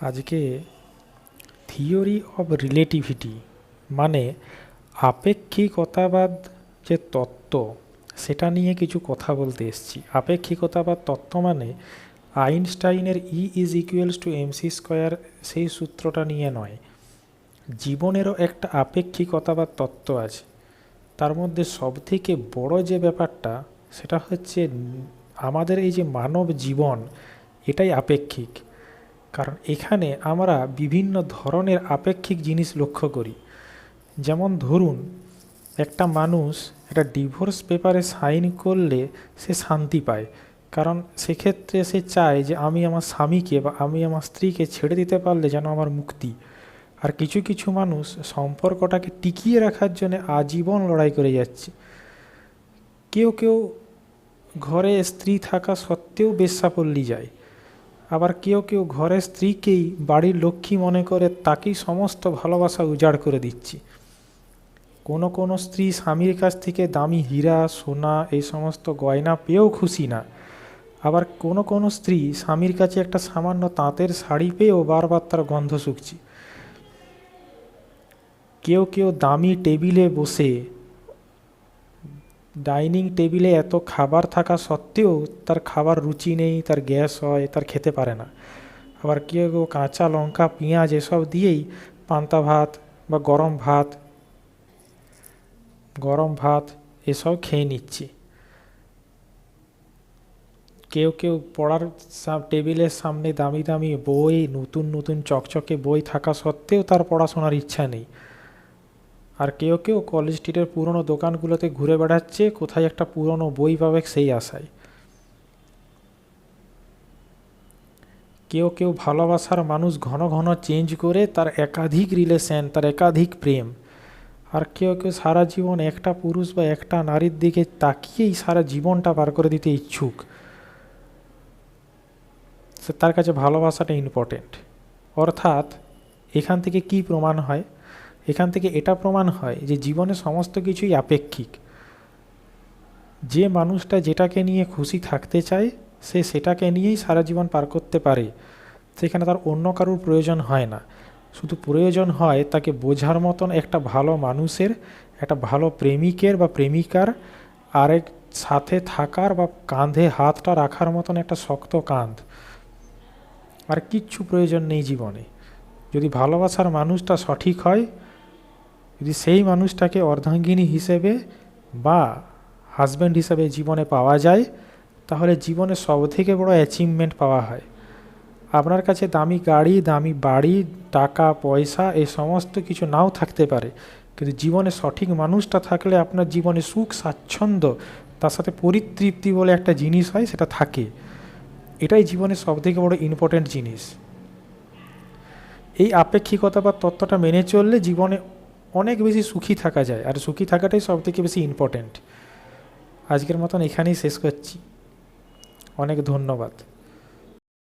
আজকে theory of relativity মানে আপেক্ষিকতাবাদ যে তত্ত্ব, সেটা নিয়ে কিছু কথা বলতে এসেছি। আপেক্ষিকতাবাদ তত্ত্ব মানে আইনস্টাইনের E is equals to MC square সেই সূত্রটা নিয়ে নয়। জীবনেরও একটা আপেক্ষিকতাবাদ তত্ত্ব আছে। তার মধ্যে সবথেকে বড় যে ব্যাপারটা, সেটা হচ্ছে আমাদের এই যে মানব জীবন, এটাই আপেক্ষিক। কারণ এখানে আমরা বিভিন্ন ধরনের আপেক্ষিক জিনিস লক্ষ্য করি। যেমন ধরুন, একটা মানুষ একটা ডিভোর্স পেপারে সাইন করলে সে শান্তি পায়। কারণ সেক্ষেত্রে সে চায় যে আমি আমার স্বামীকে বা আমি আমার স্ত্রীকে ছেড়ে দিতে পারলে যেন আমার মুক্তি। আর কিছু কিছু মানুষ সম্পর্কটাকে টিকিয়ে রাখার জন্য আজীবন লড়াই করে যাচ্ছে। কেউ কেউ ঘরে স্ত্রী থাকা সত্ত্বেও বেশ্যাপল্লী যায়। আবার কেউ কেউ ঘরের স্ত্রীকেই বাড়ির লক্ষ্মী মনে করে তাকেই সমস্ত ভালোবাসা উজাড় করে দিচ্ছি। কোনো কোনো স্ত্রী স্বামীর কাছ থেকে দামি হীরা, সোনা এই সমস্ত গয়না পেয়েও খুশি না। আবার কোনো কোনো স্ত্রী স্বামীর কাছে একটা সামান্য তাঁতের শাড়ি পেয়েও বারবার তার গন্ধ শুকছি। কেউ কেউ দামি টেবিলে বসে ডাইনিং টেবিলে এত খাবার থাকা সত্ত্বেও তার খাবার রুচি নেই, তার গ্যাস হয়, তার খেতে পারে না। আবার কেউ কেউ কাঁচা লঙ্কা, পেঁয়াজ এসব দিয়েই পান্তা ভাত বা গরম ভাত গরম ভাত এসব খেয়ে নিচ্ছে। কেউ কেউ পড়ার টেবিলের সামনে দামি দামি বই, নতুন নতুন চকচকে বই থাকা সত্ত্বেও তার পড়াশোনার ইচ্ছা নেই। আর কেউ কেউ কলেজ স্ট্রিটের পুরনো দোকানগুলোতে ঘুরে বেড়াচ্ছে, কোথায় একটা পুরনো বই পাবে সেই আশায়। কেউ কেউ ভালোবাসার মানুষ ঘন ঘন চেঞ্জ করে তার একাধিক রিলেশন তার একাধিক প্রেম। আর কেউ কেউ সারা জীবন একটা পুরুষ বা একটা নারীর দিকে তাকিয়েই সারা জীবনটা পার করে দিতে ইচ্ছুক। সে তার কাছে ভালোবাসাটা ইম্পর্টেন্ট অর্থাৎ এখান থেকে কি প্রমাণ হয়? এখান থেকে এটা প্রমাণ হয় যে জীবনে সমস্ত কিছুই আপেক্ষিক। যে মানুষটা যেটাকে নিয়ে খুশি থাকতে চায়, সে সেটাকে নিয়েই সারা জীবন পার করতে পারে। সেখানে তার অন্য কারুর প্রয়োজন হয় না। শুধু প্রয়োজন হয় তাকে বোঝার মতন একটা ভালো মানুষের, একটা ভালো প্রেমিকের বা প্রেমিকার আরেক সাথে থাকার বা কাঁধে হাতটা রাখার মতন একটা শক্ত কাঁধ। আর কিচ্ছু প্রয়োজন নেই জীবনে। যদি ভালোবাসার মানুষটা সঠিক হয় যদি সেই মানুষটাকে অর্ধাঙ্গিনী হিসেবে বা হাজব্যান্ড হিসেবে জীবনে পাওয়া যায়, তাহলে জীবনে সব থেকে বড় অ্যাচিভমেন্ট পাওয়া হয়। আপনার কাছে দামি গাড়ি, দামি বাড়ি, টাকা, পয়সা, এই সমস্ত কিছু নাও থাকতে পারে। কিন্তু জীবনে সঠিক মানুষটা থাকলে আপনার জীবনে সুখ, স্বাচ্ছন্দ্য, তার সাথে পরিতৃপ্তি বলে একটা জিনিস হয়, সেটা থাকে। এটাই জীবনের সবথেকে বড় ইম্পর্ট্যান্ট জিনিস। এই আপেক্ষিকতা বা তত্ত্বটা মেনে চললে জীবনে অনেক বেশি সুখী থাকা যায়। আর সুখী থাকাটাই সব থেকে বেশি ইম্পর্ট্যান্ট আজকের মতন এখানেই শেষ করছি। অনেক ধন্যবাদ।